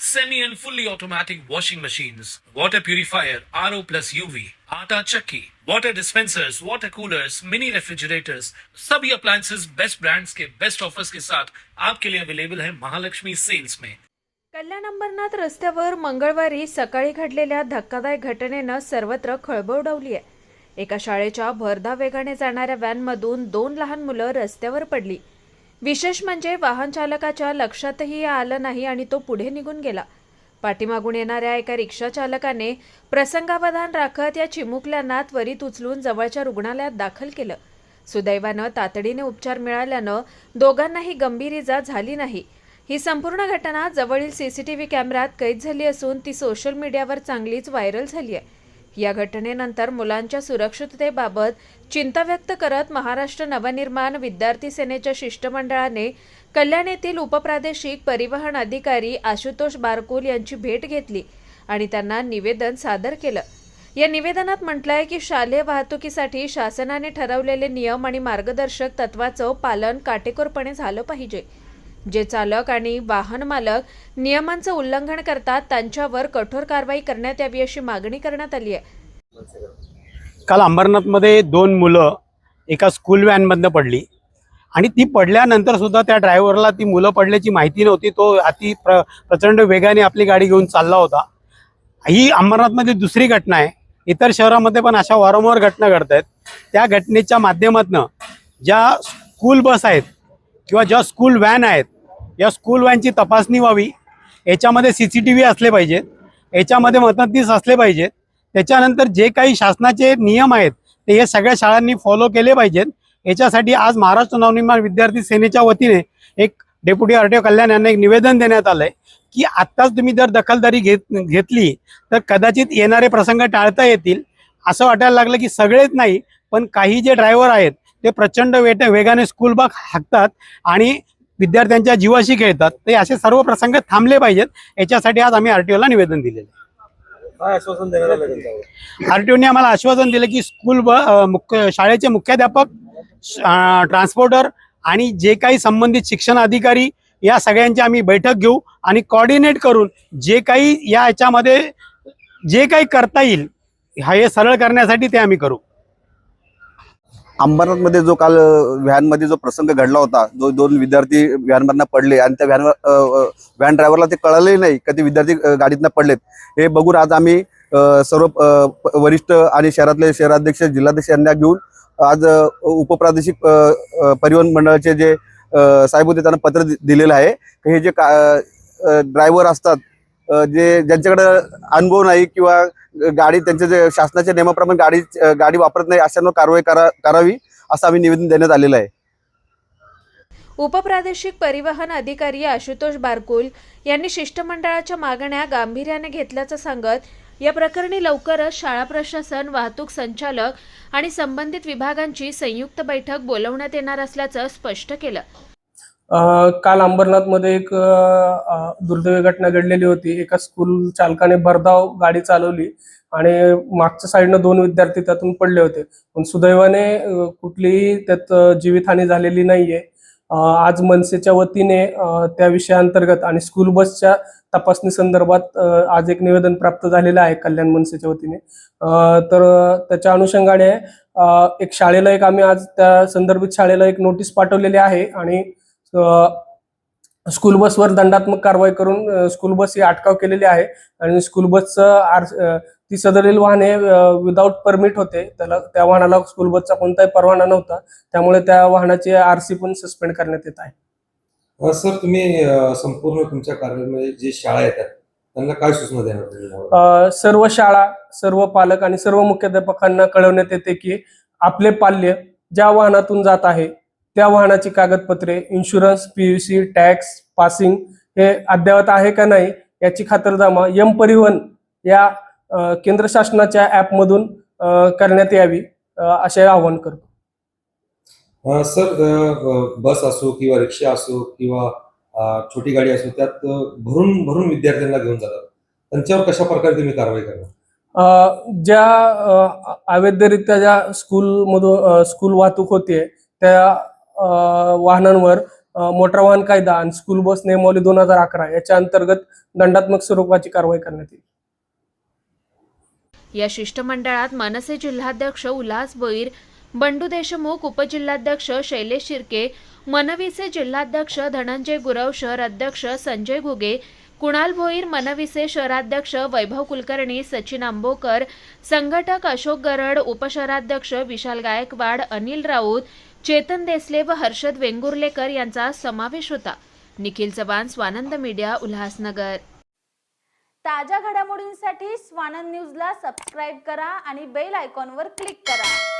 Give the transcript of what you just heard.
semi and fully automatic washing machines, water purifier, RO plus UV, आटा चक्की, water dispensers, water coolers, mini refrigerators, सभी appliances best brands के best offers के साथ आपके लिए अवेलेबल है महालक्ष्मी सेल्स में कल्याण अंबरनाथ रस्त्यावर मंगळवारी सकाळी घडलेल्या धक्कादायक घटनेनं सर्वत्र खळबळ उडवली आहे. एका शाळेच्या भरधाव वेगाने जाणाऱ्या व्हॅनमधून दोन लहान मुलं रस्त्यावर पडली. विशेष म्हणजे वाहन चालकाच्या लक्षातही आलं नाही आणि तो पुढे निघून गेला. पाठीमागून येणाऱ्या एका रिक्षा चालकाने प्रसंगावधान राखत या चिमुकल्यांना त्वरित उचलून जवळच्या रुग्णालयात दाखल केलं. सुदैवानं तातडीने उपचार मिळाल्यानं दोघांनाही गंभीर इजा झाली नाही. ही संपूर्ण घटना जवळील सीसीटीव्ही कॅमेऱ्यात कैद झाली असून ती सोशल मीडियावर चांगलीच व्हायरल झाली आहे. या घटनेनंतर मुलांच्या सुरक्षिततेबाबत चिंता व्यक्त करत महाराष्ट्र नवनिर्माण विद्यार्थी सेनेच्या शिष्टमंडळाने कल्याण येथील उपप्रादेशिक परिवहन अधिकारी आशुतोष बारकुल यांची भेट घेतली आणि त्यांना निवेदन सादर केलं. या निवेदनात म्हटलंय की शालेय वाहतुकीसाठी शासनाने ठरवलेले नियम आणि मार्गदर्शक तत्वाचं पालन काटेकोरपणे झालं पाहिजे. जे चालक आणि वाहन मालक नियमांचं उल्लंघन करतात त्यांच्यावर कठोर कारवाई करण्यात यावी अशी मागणी करण्यात आली आहे. काल अंबरनाथमध्ये दोन मुलं एका स्कूल व्हॅनमधनं पडली. आणि ती पडल्यानंतर सुद्धा त्या ड्रायव्हरला ती मुलं पडल्याची माहिती नव्हती. तो अति प्र प्रचंड वेगाने आपली गाडी घेऊन चालला होता. ही अंबरनाथमध्ये दुसरी घटना आहे. इतर शहरामध्ये पण अशा वारंवार घटना घडत आहेत. त्या घटनेच्या माध्यमातून ज्या स्कूल बस आहेत किंवा ज्या स्कूल व्हॅन आहेत या स्कूल व्हॅनची तपासणी व्हावी. याच्यामध्ये सी सी टी व्ही असले पाहिजेत. याच्यामध्ये मदतनीस असले पाहिजेत. त्याच्यानंतर जे काही शासनाचे नियम आहेत ते हे सगळ्या शाळांनी फॉलो केले पाहिजेत. याच्यासाठी आज महाराष्ट्र नवनिर्माण विद्यार्थी सेनेच्या वतीने एक deputy R T O Kalyan यांना एक निवेदन देण्यात आलंय की आत्ताच तुम्ही जर दखलदारी घेत घेतली तर कदाचित येणारे प्रसंग टाळता येतील. असं वाटायला लागलं की सगळेच नाही पण काही जे ड्रायव्हर आहेत ते प्रचंड वेट वेगाने स्कूल बघ हाकतात आणि विद्यार्थ्यांच्या जीवाशी खेळतात. ते असे सर्व प्रसंग थांबले पाहिजेत. याच्यासाठी आज आम्ही आरटीओला निवेदन दिलेलं आश्वासन आरटीओने आम्हाला आश्वासन दिलं की स्कूल मुख्य शाळेचे मुख्याध्यापक ट्रान्सपोर्टर आणि जे काही संबंधित शिक्षण अधिकारी या सगळ्यांची आम्ही बैठक घेऊ आणि कोऑर्डिनेट करून जे काही या याच्यामध्ये जे काही करता येईल हा हे सरळ करण्यासाठी ते आम्ही करू. अंबरनाथमध्ये जो काल व्हॅनमध्ये जो प्रसंग घडला होता जो दोन विद्यार्थी व्हॅनमधनं पडले आणि त्या व्हॅनवर व्हॅन ड्रायव्हरला ते कळलंही नाही का ते विद्यार्थी गाडीतनं पडलेत. हे बघून आज आम्ही सर्व वरिष्ठ आणि शहरातले शहराध्यक्ष जिल्हाध्यक्ष यांना घेऊन आज उपप्रादेशिक परिवहन मंडळाचे जे साहेब होते त्यांना पत्र दि- दिलेलं आहे. हे जे का ड्रायव्हर असतात जे ज्यांच्याकडे अनुभव नाही किंवा गाडी त्यांचे जे शासनाच्या नियमाप्रमाणे गाडी गाडी वापरत नाही अशांवर कारवाई करा करावी असं आम्ही निवेदन देण्यात आलेलं आहे. उपप्रादेशिक परिवहन अधिकारी आशुतोष बारकुल यांनी शिष्टमंडळाच्या मागण्या गांभीर्याने घेतल्याचं सांगत या प्रकरणी लवकरच शाळा प्रशासन वाहतूक संचालक आणि संबंधित विभागांची संयुक्त बैठक बोलवण्यात येणार असल्याचं स्पष्ट केलं. काल अंबरनाथमध्ये एक दुर्दैवी घटना घडलेली होती. एका स्कूल चालकाने भरधाव गाडी चालवली आणि मागच्या साईडनं दोन विद्यार्थी त्यातून पडले होते. पण सुदैवाने कुठलीही त्यात जीवितहानी झालेली नाहीये. आज मनसेच्या वतीने त्या विषयाअंतर्गत आणि स्कूल बसच्या तपासणी संदर्भात आज एक निवेदन प्राप्त झालेलं आहे कल्याण मनसेच्या वतीने. तर त्याच्या अनुषंगाने एक शाळेला एक आम्ही आज त्या संदर्भित शाळेला एक नोटीस पाठवलेली आहे आणि स्कूल बसवर दंडात्मक कारवाई करून स्कूल बस ही अटकाव केलेली आहे. आणि स्कूल बसचं ती सदरील वाहने विदाऊट परमिट होते. त्याला त्या वाहनाला स्कूल बसचा कोणताही परवाना नव्हता. त्यामुळे त्या वाहनाची आरसी पण सस्पेंड करण्यात येत आहे. सर तुम्ही संपूर्ण तुमच्या कार्यालयामध्ये जे शाळा येतात त्यांना काय सूचना देणार सर्व शाळा सर्व पालक आणि सर्व मुख्याध्यापकांना कळवण्यात येते की आपले पाल्य ज्या वाहनातून जात आहे त्या वाहनाची कागदपत्रे इन्शुरन्स पीयूसी टॅक्स पासिंग हे अद्ययावत आहे का नाही याची खातरजमा यम परिवहन या केंद्र शासनाच्या ऍपमधून करण्यात यावी असे आवाहन करतो. सर बस असो किंवा रिक्षा असो किंवा छोटी गाडी असो त्यात भरून भरून विद्यार्थ्यांना घेऊन जातात. त्यांच्यावर कशा प्रकारे तुम्ही कारवाई करणार? ज्या अवैधरित्या ज्या स्कूलमधून स्कूल वाहतूक होते त्या वाहनांवर मोटर वाहन कायदा आणि स्कूल बस नियमावली दोन हजार अकरा याच्या अंतर्गत दंडात्मक स्वरूपाची कारवाई करण्यात येईल. या शिष्टमंडळात मनसे जिल्हाध्यक्ष उल्हास भोईर बंडू देशमुख उपजिल्हाध्यक्ष शैलेश शिर्के मनविसे जिल्हाध्यक्ष धनंजय गुरव शहर अध्यक्ष संजय घुगे कुणाल भोईर मनविसे शहराध्यक्ष वैभव कुलकर्णी सचिन आंबोकर संघटक अशोक गरड उपशहराध्यक्ष विशाल गायकवाड अनिल राऊत चेतन देसले व हर्षद वेंगुर्लेकर यांचा समावेश होता. निखिल चव्हाण स्वानंद मीडिया उल्हासनगर. ताज्या घडामोडींसाठी स्वानंद न्यूजला सबस्क्राईब करा आणि बेल आयकॉनवर क्लिक करा.